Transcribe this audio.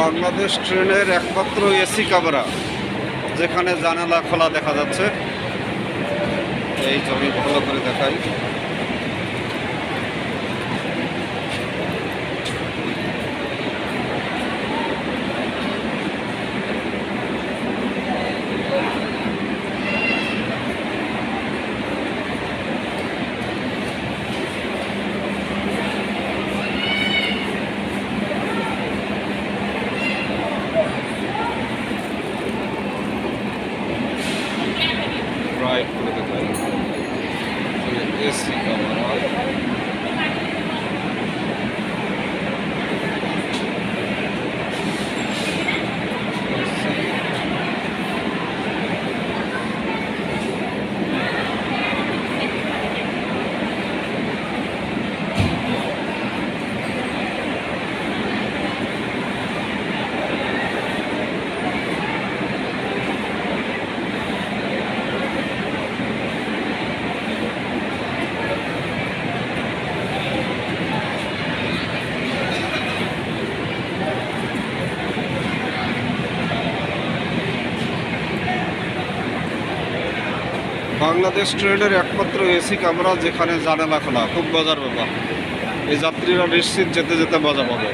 বাংলাদেশ ট্রেনের একমাত্র AC camera, যেখানে জানালা খোলা দেখা যাচ্ছে। এই ছবি ভালো করে দেখাই। রাইট করে দেখাই এসি ক্যামেরা বাংলাদেশ ট্রেনের একমাত্র এসি ক্যামেরা যেখানে জানালা খোলা, খুব মজার ব্যাপার। এই যাত্রীরা নিশ্চিত যেতে যেতে মজা পাবে।